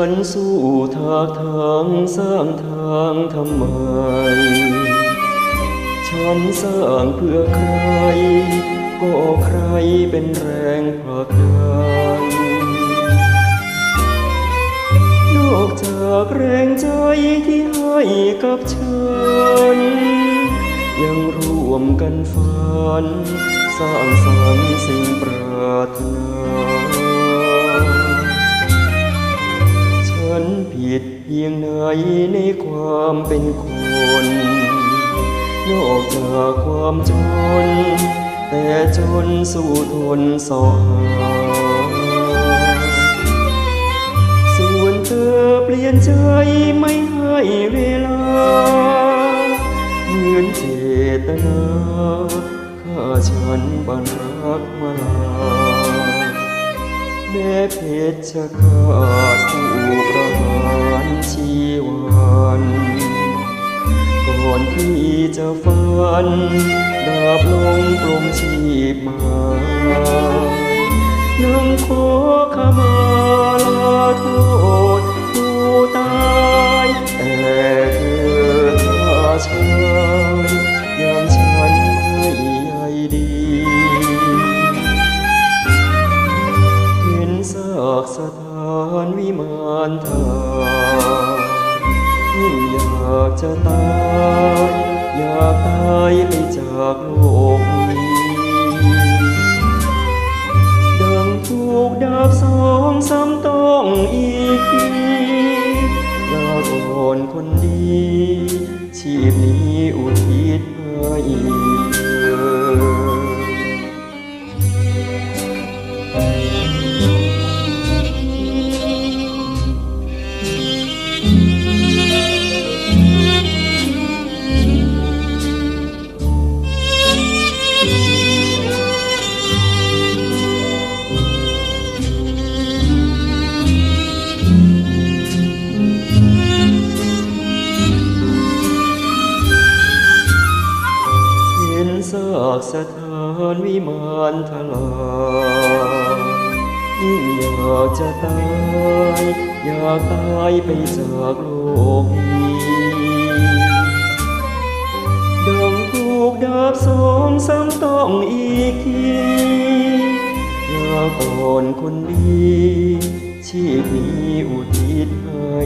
ฉันสู้ทากทางสร้างทางทำไม ฉันสร้างเพื่อใคร ก็ใครเป็นแรงผลักดันนอกจากแรงใจที่ให้กับฉัน ยังร่วมกันฝัน สร้างสรรค์สิ่งปรารถนา พียงไหนในความเป็นคนนอกจากความจน แต่จนสู้ทนสอหาส่วนเธอเปลี่ยนใจไม่ให้เวลา เหมือนเจตนาฆ่าฉันบันรักมาลาแม้เพชรจะขาดันดาบลงกลมชีพมายังขอขมาลาโทษผู้ตายแต่เธอถ้าชายอย่างฉันไม่ใยดี เห็นซากสถานวิมานทางยิ่งอยากจะตาย อยากตายไปจากโลกนี้ ดังถูกดาบสองซ้ำต้องอีกทีลาก่อนคนดี ชีพนี้อุทิศให้ากสถานวิมานทลายยิ่งอยากจะตาย อยากตายไปจากโลกนี้ดังถูกดาบสองซ้ำต้องอีกทีลาก่อนคนดีชีพนี้อุทิศให้